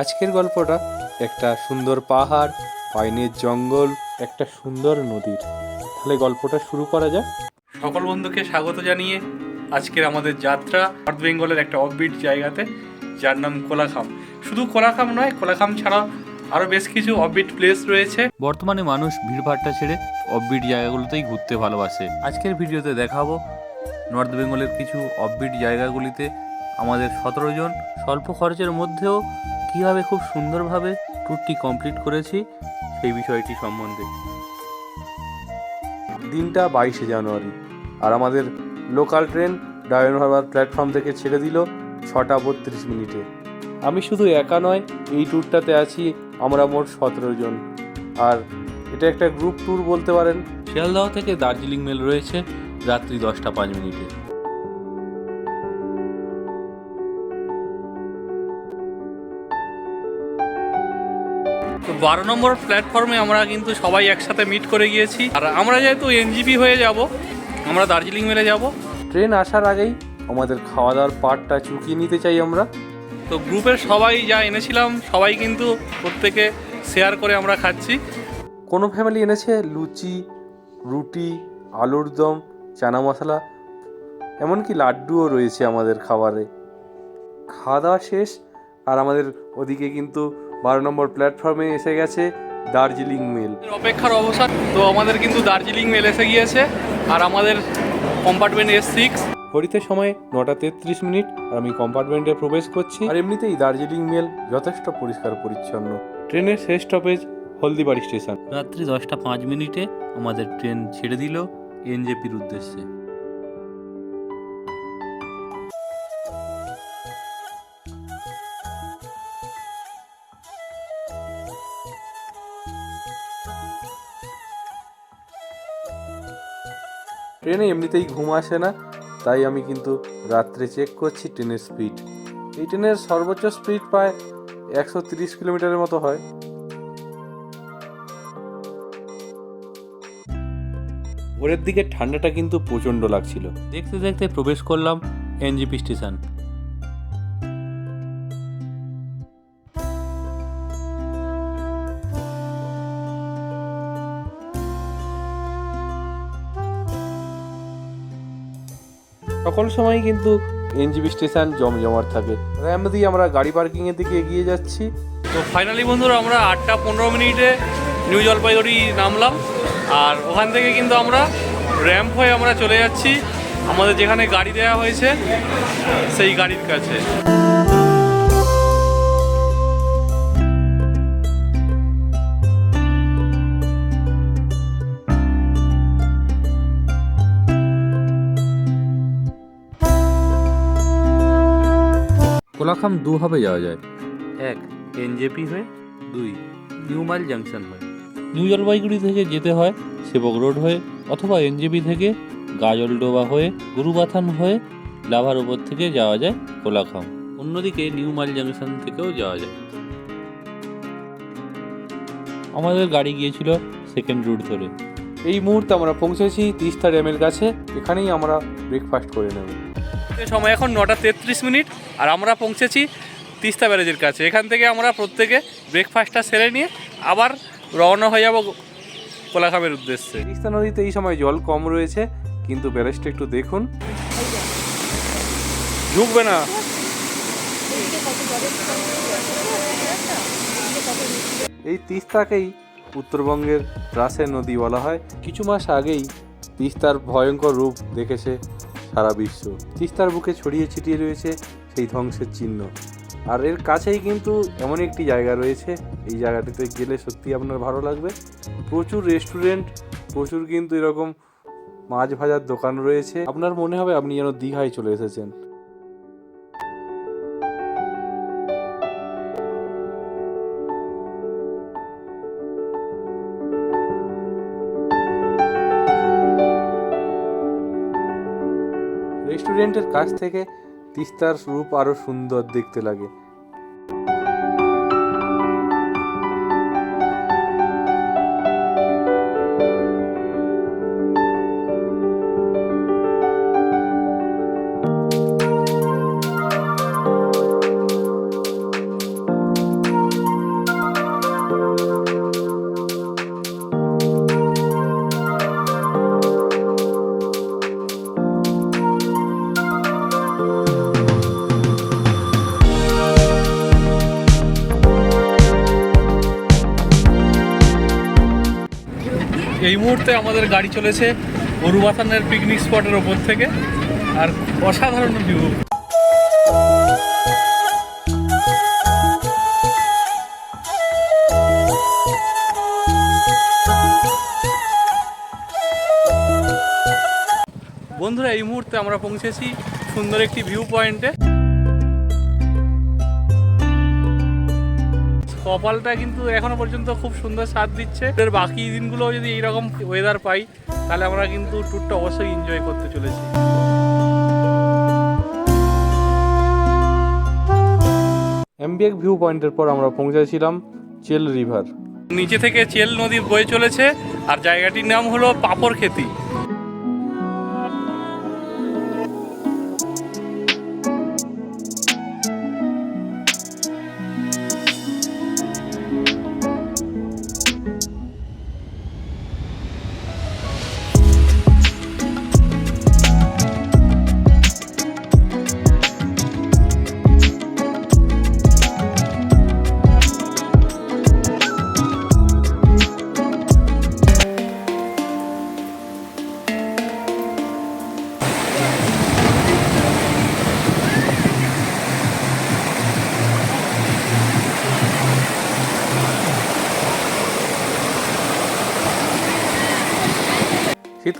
আজকের গল্পটা একটা সুন্দর পাহাড় পাইনের জঙ্গল একটা সুন্দর নদীর। তাহলে গল্পটা শুরু করা যাক। সকল বন্ধুকে স্বাগত জানিয়ে আজকের আমাদের যাত্রা নর্থ বেঙ্গলের একটা অফবিট জায়গাতে যার নাম কোলাখাম। শুধু কোলাখাম নয় কোলাখাম ছাড়া আরও বেশ কিছু অফবিট প্লেস রয়েছে। বর্তমানে মানুষ ভিড়ভাট্টা ছেড়ে অফবিট জায়গাগুলোতেই ঘুরতে ভালোবাসে। আজকের ভিডিওতে দেখাবো নর্থ বেঙ্গলের কিছু অফবিট জায়গাগুলিতে আমাদের সতেরো জন স্বল্প খরচের মধ্যেও কীভাবে খুব সুন্দরভাবে ট্যুরটি কমপ্লিট করেছি সেই বিষয়টি সম্বন্ধে। দিনটা বাইশে জানুয়ারি আর আমাদের local train Diamond Harbour platform থেকে ছেড়ে দিল ছটা বত্রিশ মিনিটে। আমি শুধু একা নয় এই ট্যুরটাতে আছি আমরা মোট সতেরো জন। আর এটা একটা গ্রুপ ট্যুর বলতে পারেন। শিয়ালদহ থেকে দার্জিলিং মেল রয়েছে রাত্রি দশটা পাঁচ মিনিটে। বারো নম্বর প্ল্যাটফর্মে আমরা কিন্তু সবাই একসাথে মিট করে গিয়েছি। আর আমরা যেহেতু এনজিপি হয়ে যাব আমরা দার্জিলিং মেলে যাব। ট্রেন আসার আগেই আমাদের খাওয়া দাওয়ার পার্টটা চুকিয়ে নিতে চাই আমরা। তো গ্রুপের সবাই যা এনেছিলাম সবাই কিন্তু প্রত্যেকে শেয়ার করে আমরা খাচ্ছি। কোনো ফ্যামিলি এনেছে? লুচি রুটি আলুর দম চানা মশলা এমনকি লাড্ডুও রয়েছে আমাদের খাবারে। খাওয়া দাওয়া শেষ আর আমাদের ওদিকে কিন্তু বারো নম্বর প্ল্যাটফর্মে এসে গেছে দার্জিলিং মেল। অপেক্ষার অবসান তো আমাদের কিন্তু দার্জিলিং মেল এসে গিয়েছে আর আমাদের কম্পার্টমেন্ট এস সিক্স ঘড়িতে সময় নটা তেত্রিশ মিনিট আর আমি কম্পার্টমেন্টে প্রবেশ করছি। আর এমনিতেই দার্জিলিং মেল যথেষ্ট পরিষ্কার পরিচ্ছন্ন। ট্রেনের শেষ স্টপেজ হলদিবাড়ি স্টেশন। রাত্রি দশটা পাঁচ মিনিটে আমাদের ট্রেন ছেড়ে দিল এনজেপির উদ্দেশ্যে। ট্রেনে এমনিতেই ঘুম আসে না তাই আমি কিন্তু রাত্রে চেক করছি ট্রেনের স্পিড এই ট্রেনের সর্বোচ্চ স্পিড প্রায় একশো তিরিশ কিলোমিটারের মতো হয়। ভোরের দিকে ঠান্ডাটা কিন্তু প্রচণ্ড লাগছিল। দেখতে দেখতে প্রবেশ করলাম এনজিপি স্টেশন। সকল সময় কিন্তু এনজিবি স্টেশন জমজমাট থাকে। র্যাম দিয়ে আমরা গাড়ি পার্কিংয়ের দিকে এগিয়ে যাচ্ছি। তো ফাইনালি বন্ধুরা আমরা আটটা পনেরো মিনিটে নিউ জলপাইগুড়ি নামলাম। আর ওখান থেকে কিন্তু আমরা র্যাম্প হয়ে আমরা চলে যাচ্ছি। আমাদের যেখানে গাড়ি দেওয়া হয়েছে, সেই গাড়ির কাছে। কোলাখাম দুভাবে যাওয়া যায়। এক এনজেপি হয়ে দুই নিউ মাইল জাংশন হয়ে। নিউ জলপাইগুড়ি থেকে যেতে হয় সেবক রোড হয়ে অথবা এনজেপি থেকে গাজলডোবা হয়ে গুরুবাথান হয়ে লাভার ওপর থেকে যাওয়া যায় কোলাখাম। অন্যদিকে নিউ মাইল জাংশন থেকেও যাওয়া যায়। আমাদের গাড়ি গিয়েছিল সেকেন্ড রুট ধরে। এই মুহূর্তে আমরা পৌঁছেছি তিস্তা ড্যামের কাছে। এখানেই আমরা ব্রেকফাস্ট করে নেব। সময় এখন নটা তেত্রিশ মিনিট আর আমরা পৌঁছেছি তিস্তা ব্যারেজের কাছে। এখান থেকে আমরা প্রত্যেকে ব্রেকফাস্টটা সেরে নিয়ে আবার রওনা হয়ে যাব কোলাখামের উদ্দেশ্যে। তিস্তা নদীতে এই সময় জল কম রয়েছে, কিন্তু ব্যারেজটা একটু দেখুন। ঢুকবে না। এই তিস্তাকেই উত্তরবঙ্গের রাসের নদী বলা হয়। কিছু মাস আগেই তিস্তার ভয়ঙ্কর রূপ দেখেছে সারা বিশ্ব। তিস্তার বুকে ছড়িয়ে ছিটিয়ে রয়েছে সেই ধ্বংসের চিহ্ন। আর এর কাছেই কিন্তু এমন একটি জায়গা রয়েছে। এই জায়গাটিতে গেলে সত্যি আপনার ভালো লাগবে। প্রচুর রেস্টুরেন্ট, প্রচুর কিন্তু এরকম মাছ ভাজার দোকান রয়েছে। আপনার মনে হবে আপনি যেন দীঘায় চলে এসেছেন। রেস্টুরেন্টের কাছ থেকে তিস্তার রূপ আরও সুন্দর দেখতে লাগে। এই মুহূর্তে আমাদের গাড়ি চলেছে গরুবাথানের পিকনিক স্পটের ওপর থেকে। আর অসাধারণ ভিউ বন্ধুরা, এই মুহূর্তে আমরা পৌঁছেছি সুন্দর একটি ভিউ পয়েন্টে কপালটা কিন্তু এখনও পর্যন্ত খুব সুন্দর সাথ দিচ্ছে। এর বাকি দিনগুলো যদি এইরকম ওয়েদার পাই তাহলে আমরা কিন্তু ট্যুরটা অবশ্যই এনজয় করতে চলেছি। এমবিএক ভিউ পয়েন্টের পর আমরা পৌঁছেছিলাম চেল রিভার। নিচে থেকে চেল নদী বয়ে চলেছে আর জায়গাটির নাম হলো পাপড় খেতি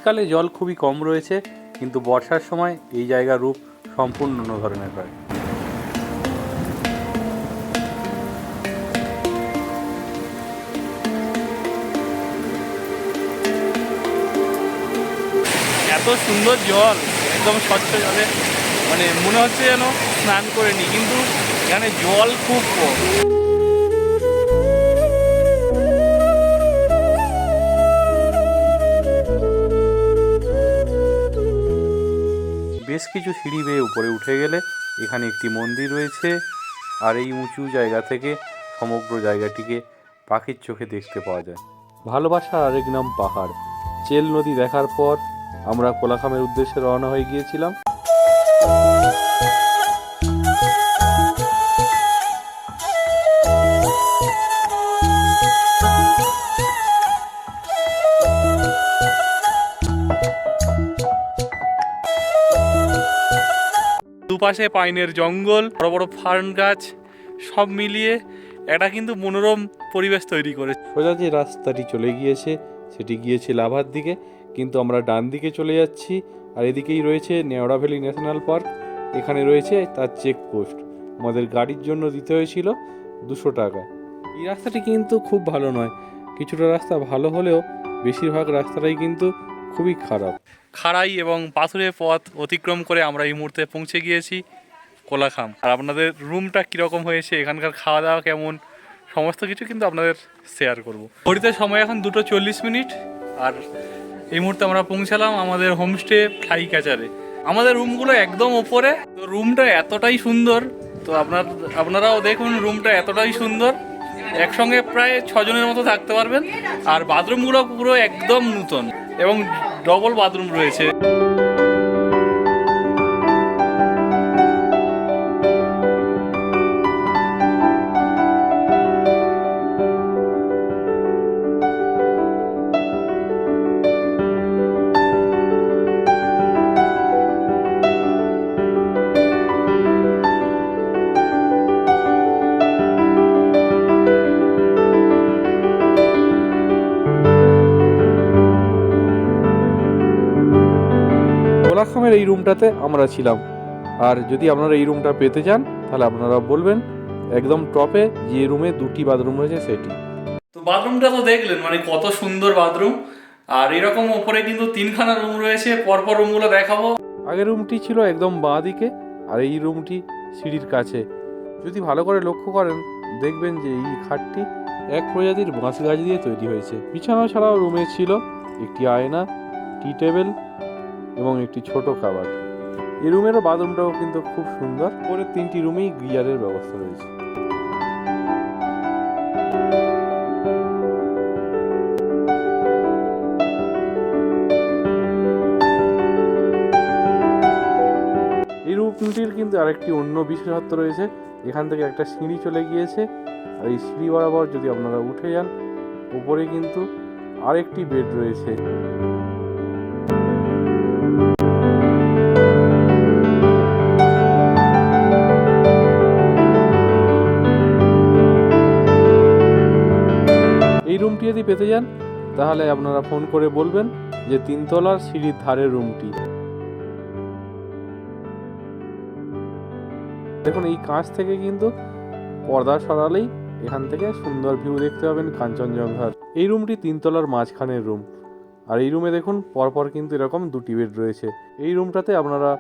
শীতকালে জল খুবই কম রয়েছে, কিন্তু বর্ষার সময় এই জায়গার রূপ সম্পূর্ণ অন্য ধরনের হয়। এত সুন্দর জল, একদম স্বচ্ছ জলে মানে মনে হচ্ছে যেন স্নান করে নি, কিন্তু এখানে জল খুব কম। বেশ কিছু সিঁড়ি বেয়ে উপরে উঠে গেলে এখানে একটি মন্দির রয়েছে। আর এই উঁচু জায়গা থেকে সমগ্র জায়গাটিকে পাখির চোখে দেখতে পাওয়া যায়। ভালোবাসার আরেক নাম পাহাড়। চেল নদী দেখার পর আমরা কোলাখামের উদ্দেশ্যে রওনা হয়ে গিয়েছিলাম। দুপাশে পাইনের জঙ্গল, বড় বড় ফার্ন গাছ, সব মিলিয়ে একটা কিন্তু মনোরম পরিবেশ তৈরি করে। সোজা যে রাস্তাটি চলে গিয়েছে, সেটি গিয়েছে লাভার দিকে, কিন্তু আমরা ডান দিকে চলে যাচ্ছি, আর এদিকেই রয়েছে নেওড়া ভ্যালি ন্যাশনাল পার্ক, এখানে রয়েছে তার চেকপোস্ট। আমাদের গাড়ির জন্য দিতে হয়েছিল দুশো টাকা। এই রাস্তাটি কিন্তু খুব ভালো নয়, কিছুটা রাস্তা ভালো হলেও বেশিরভাগ রাস্তাটাই কিন্তু খুবই খারাপ। খাড়াই এবং পাথুরের পথ অতিক্রম করে আমরা এই মুহূর্তে পৌঁছে গিয়েছি কোলাখাম। আর আপনাদের রুমটা কীরকম হয়েছে, এখানকার খাওয়া দাওয়া কেমন, সমস্ত কিছু কিন্তু আপনাদের শেয়ার করব। ঘড়িতে সময় এখন দুটো চল্লিশ মিনিট, আর এই মুহূর্তে আমরা পৌঁছালাম আমাদের হোমস্টে ফ্লাই ক্যাচারে আমাদের রুমগুলো একদম ওপরে, তো রুমটা এতটাই সুন্দর, তো আপনার, আপনারাও দেখুন রুমটা এতটাই সুন্দর। একসঙ্গে প্রায় ছজনের মতো থাকতে পারবেন, আর বাথরুমগুলো পুরো একদম নূতন। এবং ডবল বাথরুম রয়েছে। এই রুমটাতে আমরা ছিলাম। আর যদি আপনারা এই রুমটা পেতে চান তাহলে আপনারা বলবেন একদম টপে যে রুমে দুটি বাথরুম রয়েছে সেটি। তো বাথরুমটা তো দেখলেন মানে কত সুন্দর বাথরুম আর এরকম ওপরে কিন্তু তিনখানা রুম রয়েছে পরপর রুমগুলো দেখাবো। আগের রুমটি ছিল একদম বাঁ দিকে আর এই রুমটি সিঁড়ির কাছে। যদি ভালো করে লক্ষ্য করেন দেখবেন যে এই খাটটি এক প্রজাতির বাঁশ গাছ দিয়ে তৈরি হয়েছে। বিছানা ছাড়াও রুমে ছিল একটি আয়না টি টেবিল এবং একটি ছোট খাবার। এই রুমেরও বাথরুমটাও কিন্তু খুব সুন্দর। পরে তিনটি রুমেই গিয়ারের ব্যবস্থা রয়েছে। এই রুমটির কিন্তু আরেকটি অন্য বিশেষত্ব রয়েছে। এখান থেকে একটা সিঁড়ি চলে গিয়েছে। আর এই সিঁড়ি বরাবর যদি আপনারা উঠে যান, উপরে কিন্তু আরেকটি বেড রয়েছে। যদি পেতে যান, তাহলে আপনারা ফোন করে বলবেন যে তিনতলার সিঁড়ির ধারের রুমটি। দেখুন, এই কাঁচ থেকে কিন্তু পর্দা সরালেই এখান থেকে সুন্দর ভিউ দেখতে পাবেন কাঞ্চনজঙ্ঘার। এই রুমটি তিনতলার মাঝখানের রুম। আর এই রুমে দেখুন, পরপর কিন্তু এরকম দুটি বেড রয়েছে। এই রুমটাতে আপনারা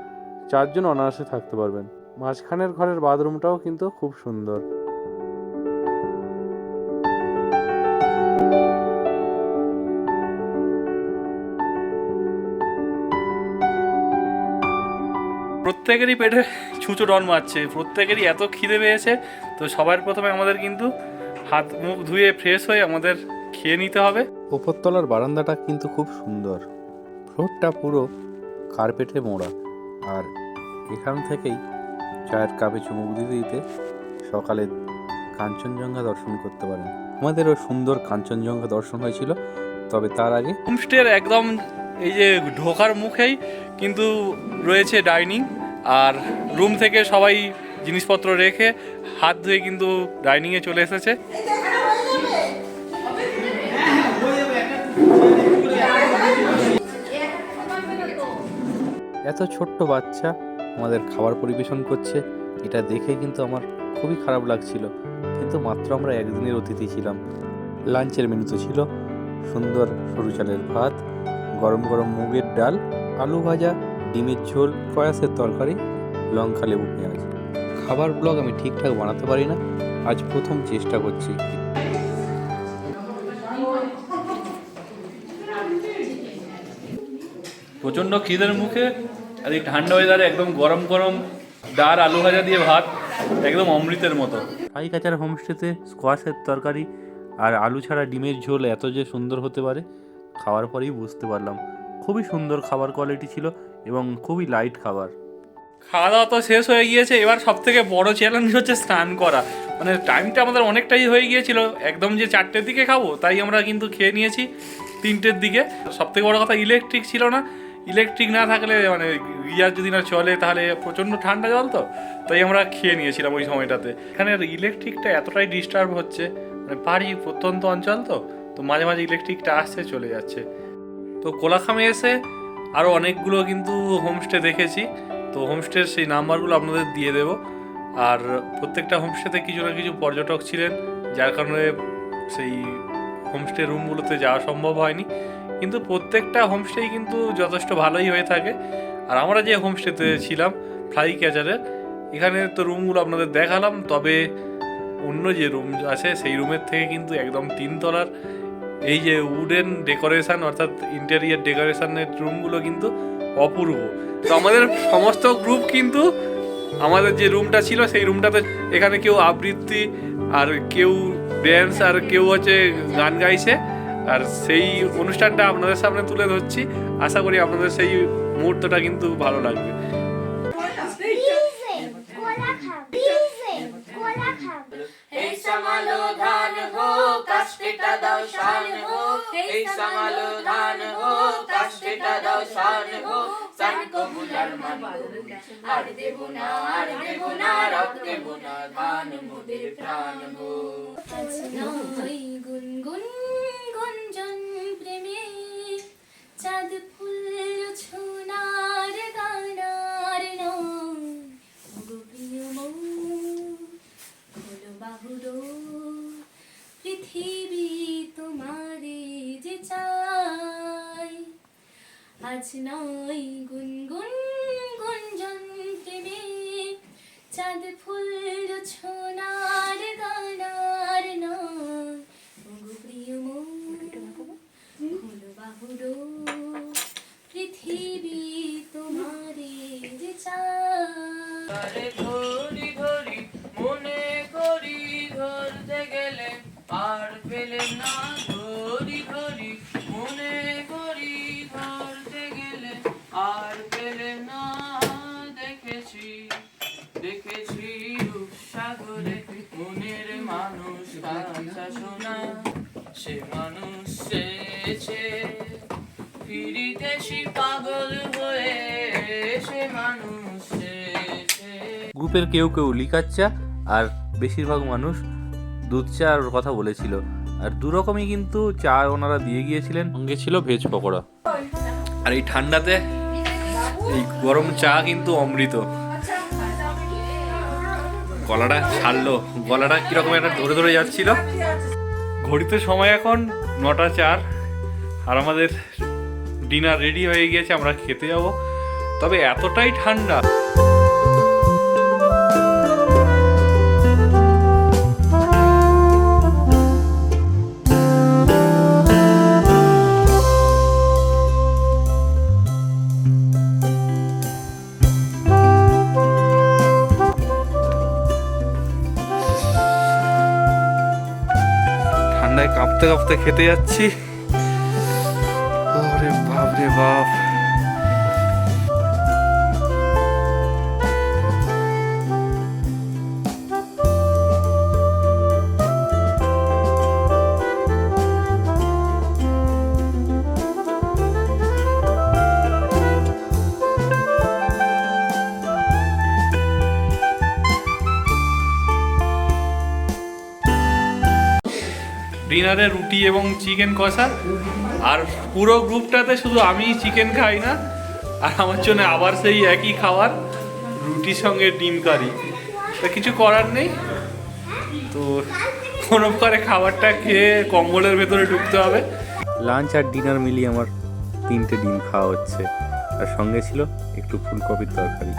চারজন অনায়াসে থাকতে পারবেন। মাঝখানের ঘরের বাথরুমটাও কিন্তু খুব সুন্দর। প্রত্যেকেরই পেটে ছুঁচো ডন মারছে প্রত্যেকেরই এত খিদে পেয়েছে তো সবার প্রথমে আমাদের কিন্তু হাত মুখ ধুয়ে ফ্রেশ হয়ে আমাদের খেয়ে নিতে হবে। ওপরতলার বারান্দাটা কিন্তু খুব সুন্দর। ফ্লোরটা পুরো কার্পেটে মোড়া। আর এখান থেকেই চায়ের কাপে চুমুক দিতে দিতে সকালে কাঞ্চনজঙ্ঘা দর্শন করতে পারেন। আমাদেরও সুন্দর কাঞ্চনজঙ্ঘা দর্শন হয়েছিল তবে তার আগে হোমস্টের একদম এই যে ঢোকার মুখেই কিন্তু রয়েছে ডাইনিং, আর রুম থেকে সবাই জিনিসপত্র রেখে হাত ধুয়ে কিন্তু ডাইনিংয়ে চলে এসেছে। এত ছোট্ট বাচ্চা আমাদের খাবার পরিবেশন করছে, এটা দেখে কিন্তু আমার খুবই খারাপ লাগছিল। কিন্তু মাত্র আমরা একদিনের অতিথি ছিলাম। লাঞ্চের মেনুতে ছিল সুন্দর সরু চালের ভাত গরম গরম মুগের ডাল আলু ভাজা ডিমের ঝোল কয়াসের তরকারি লঙ্কা লেবু পেঁয়াজ। খাবার ব্লগ আমি ঠিকঠাক বানাতে পারি না আজ প্রথম চেষ্টা করছি। প্রচণ্ড খিদের মুখে আর এই ঠান্ডা ওয়েদারে একদম গরম গরম ডাল আলু ভাজা দিয়ে ভাত একদম অমৃতের মতো। পাইকাচার হোমস্টেতে স্কোয়াশের তরকারি আর আলু ছাড়া ডিমের ঝোল এত যে সুন্দর হতে পারে খাওয়ার পরেই বুঝতে পারলাম, খুবই সুন্দর খাবার কোয়ালিটি ছিল এবং খুবই লাইট খাবার। খাওয়া দাওয়া তো শেষ হয়ে গিয়েছে, এবার সব থেকে বড় চ্যালেঞ্জ হচ্ছে স্নান করা। মানে টাইমটা আমাদের অনেকটাই হয়ে গিয়েছিল, একদম যে চারটের দিকে খাব, তাই আমরা কিন্তু খেয়ে নিয়েছি তিনটের দিকে। সব থেকে বড় কথা ইলেকট্রিক ছিল না ইলেকট্রিক না থাকলে মানে গিয়ার যদি না চলে, তাহলে প্রচণ্ড ঠান্ডা জল তো, তাই আমরা খেয়ে নিয়েছিলাম ওই সময়টাতে। এখানে ইলেকট্রিকটা এতটাই ডিস্টার্ব হচ্ছে মানে পাহাড়ি প্রত্যন্ত অঞ্চল তো তো মাঝে মাঝে ইলেকট্রিকটা আসছে, চলে যাচ্ছে। তো কোলাখামে এসে আরও অনেকগুলো কিন্তু হোমস্টে দেখেছি। তো হোমস্টের সেই নাম্বারগুলো আপনাদের দিয়ে দেব। আর প্রত্যেকটা হোমস্টেতে কিছু না কিছু পর্যটক ছিলেন, যার কারণে সেই হোমস্টে রুমগুলোতে যাওয়া সম্ভব হয়নি। কিন্তু প্রত্যেকটা হোমস্টেই কিন্তু যথেষ্ট ভালোই হয়ে থাকে। আর আমরা যে হোমস্টেতে ছিলাম ফ্লাই ক্যাচারের এখানে তো রুমগুলো আপনাদের দেখালাম, তবে অন্য যে রুম আছে, সেই রুমের থেকে কিন্তু একদম তিনতলার এই যে উডেন ডেকোরেশন অর্থাৎ ইন্টেরিয়ার ডেকোরেশনের রুমগুলো কিন্তু অপূর্ব। তো আমাদের সমস্ত গ্রুপ কিন্তু আমাদের যে রুমটা ছিল, সেই রুমটাতে এখানে কেউ আবৃত্তি আর কেউ ড্যান্স আর কেউ হচ্ছে গান গাইছে। আর সেই অনুষ্ঠানটা আপনাদের সামনে তুলে ধরছি। আশা করি আপনাদের সেই মুহূর্তটা কিন্তু ভালো লাগবে। কাষ্টিটা দাও, শান হো। এই সামালো ধান হো, কাষ্টিটা দাও, শান হো। সান কবুলার মান আর দেব না, আর দেব না রব দেব না ধান, মোদের প্রাণ হো। আজ নয় গুনগুন গুঞ্জন প্রেমে। চাঁদ ফুল ছোনার গানার নয় প্রিয় মন বাহুরো পৃথিবী তোমারে যে আরে ধরি ধরি মনে করি ধরতে গেলে আর পেলে না। গ্রুপের কেউ কেউ লিকার চা আর বেশিরভাগ মানুষ দুধ চার কথা বলেছিল। আর দু রকমই কিন্তু চা ওনারা দিয়ে গিয়েছিলেন। সঙ্গে ছিল ভেজ পকোড়া। আর এই ঠান্ডাতে এই গরম চা কিন্তু অমৃত। গলাটা ছাড়লো। গলাটা কীরকম একটা ধরে ধরে যাচ্ছিল। ঘড়িতে সময় এখন নটা চার আর আমাদের ডিনার রেডি হয়ে গিয়েছে, আমরা খেতে যাব। তবে এতটাই ঠান্ডা। ঠান্ডায় কাঁপতে কাঁপতে খেতে যাচ্ছি। ওরে বাপ রে বাপ ডিনারে রুটি এবং চিকেন কষা? আর পুরো গ্রুপটাতে শুধু আমি চিকেন খাই না, আর আমার জন্য আবার সেই একই খাবার, রুটির সঙ্গে ডিম কারি। তা কিছু করার নেই। তো কোনো করে খাবারটা খেয়ে কম্বলের ভেতরে ঢুকতে হবে। লাঞ্চ আর ডিনার মিলিয়ে আমার তিনটে ডিম খাওয়া হচ্ছে। আর সঙ্গে ছিল একটু ফুলকপির তরকারি।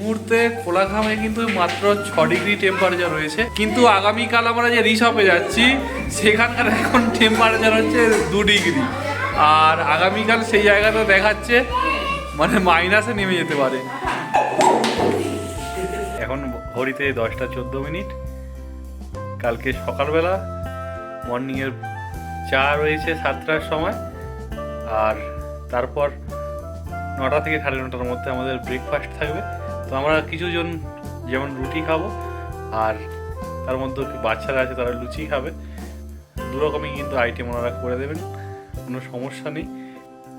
মুহূর্তে কোলাঘামে কিন্তু মাত্র ছ ডিগ্রি টেম্পারেচার রয়েছে। কিন্তু আগামীকাল আমরা যে রিসপে যাচ্ছি, সেখানকার এখন টেম্পারেচার হচ্ছে দু ডিগ্রি। আর আগামীকাল সেই জায়গাটা দেখাচ্ছে মানে মাইনাসে নেমে যেতে পারে। এখন ঘড়িতে দশটা চোদ্দ মিনিট। কালকে সকালবেলা মর্নিংয়ের চা রয়েছে সাতটার সময়। আর তারপর নটা থেকে সাড়ে নটার মধ্যে আমাদের ব্রেকফাস্ট থাকবে। তো আমরা কিছুজন যেমন রুটি খাব, আর তার মধ্যে বাচ্চারা আছে তারা লুচি খাবে। দু রকমই কিন্তু আইটেম ওনারা করে দেবেন, কোনো সমস্যা নেই।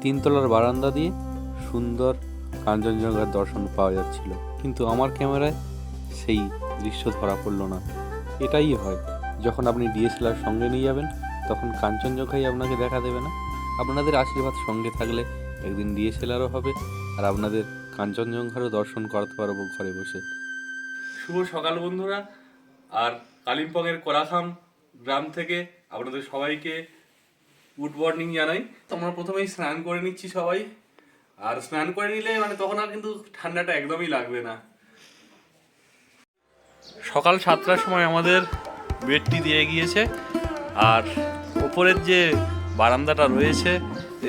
তিনতলার বারান্দা দিয়ে সুন্দর কাঞ্চনজঙ্ঘার দর্শন পাওয়া যাচ্ছিল, কিন্তু আমার ক্যামেরায় সেই দৃশ্য ধরা পড়ল না। এটাই হয়, যখন আপনি ডিএসএলআর সঙ্গে নিয়ে যাবেন, তখন কাঞ্চনজঙ্ঘাই আপনাকে দেখা দেবে না। আপনাদের আশীর্বাদ সঙ্গে থাকলে একদিন ডিএসএলআরও হবে, আর আপনাদের কাঞ্চনজঙ্ঘারও দর্শন করাতে পারব ঘরে বসে। শুভ সকাল বন্ধুরা, আর কালিম্পংয়ের কোলাখাম গ্রাম থেকে আপনাদের সবাইকে গুড মর্নিং জানাই। তো আমরা প্রথমেই স্নান করে নিচ্ছি সবাই। আর স্নান করে নিলে মানে তখন আর কিন্তু ঠান্ডাটা একদমই লাগবে না। সকাল সাতটার সময় আমাদের বেডটি দিয়ে গিয়েছে, আর ওপরের যে বারান্দাটা রয়েছে,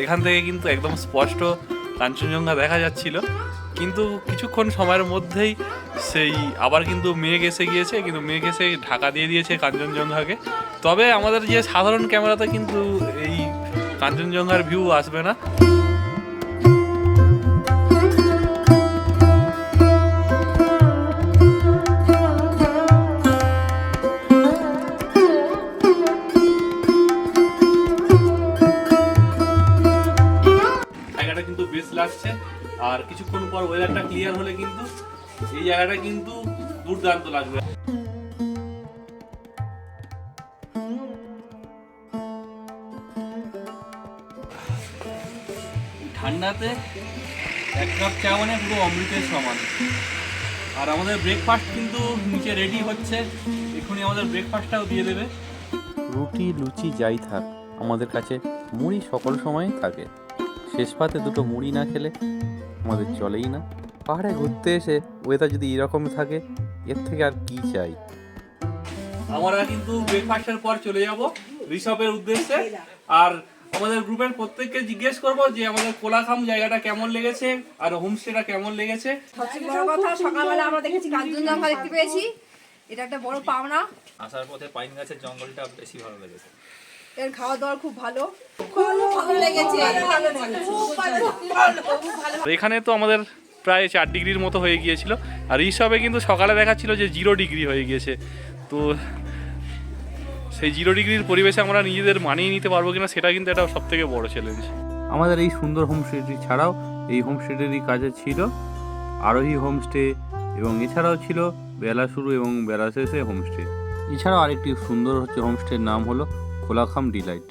এখান থেকে কিন্তু একদম স্পষ্ট কাঞ্চনজঙ্ঘা দেখা যাচ্ছিল। কিন্তু কিছুক্ষণ সময়ের মধ্যেই সেই আবার কিন্তু মেঘ এসে গিয়েছে, কিন্তু মেঘ এসে ঢাকা দিয়ে দিয়েছে কাঞ্চনজঙ্ঘাকে। তবে আমাদের যে সাধারণ ক্যামেরাতে কিন্তু এই কাঞ্চনজঙ্ঘার ভিউ আসবে না। ওয়েদারটা ক্লিয়ার হলে কিন্তু এই জায়গাটা কিন্তু দুর্দান্ত লাগবে। ঠান্ডাতে এক কাপ চা মানে পুরো অমৃতের সমান। আর আমাদের ব্রেকফাস্ট কিন্তু নিচে রেডি হচ্ছে। এক্ষুনি আমাদের ব্রেকফাস্টটাও দিয়ে দেবে। রুটি, লুচি যাই থাক, আমাদের কাছে মুড়ি সকল সময় থাকে। শেষ পাতে দুটো মুড়ি না খেলে আমাদের চলেই না। পাহাড়ে ঘুরতে এসে ওয়েদার যদি এরকম থাকে এর থেকে আর কি চাই? আমরা কিন্তু ব্রেকফাস্টের পর চলে যাব ঋষভের উদ্দেশ্যে। আর আমাদের গ্রুপের প্রত্যেককে জিজ্ঞেস করব যে আমাদের কোলাখাম জায়গাটা কেমন লেগেছে আর হোমস্টেটা কেমন লেগেছে। সবচেয়ে বড় কথা সকালবেলা আমরা দেখেছি কাঞ্চনজঙ্ঘা দেখতে পেয়েছি। এটা একটা বড় পাওনা। আসার পথে পাইন গাছের জঙ্গলটা বেশি ভালো লেগেছে। এর খাওয়া দাওয়া খুব ভালো। খুব ভালো লেগেছে। খুব ভালো আর এখানে তো আমাদের প্রায় চার ডিগ্রির মতো হয়ে গিয়েছিল। আর ঋষভে কিন্তু সকালে দেখাচ্ছিল যে জিরো ডিগ্রি হয়ে গিয়েছে। তো সেই জিরো ডিগ্রির পরিবেশে আমরা নিজেদের মানিয়ে নিতে পারব কিনা সেটা কিন্তু একটা সব থেকে বড় চ্যালেঞ্জ আমাদের এই সুন্দর হোমস্টেটি ছাড়াও এই হোমস্টেটেরই কাজে ছিল আরোহী হোমস্টে এবং এছাড়াও ছিল বেলা শুরু এবং বেলা শেষে হোমস্টে এছাড়াও আরেকটি সুন্দর হচ্ছে হোমস্টের নাম হলো কোলাখাম ডিলাইট।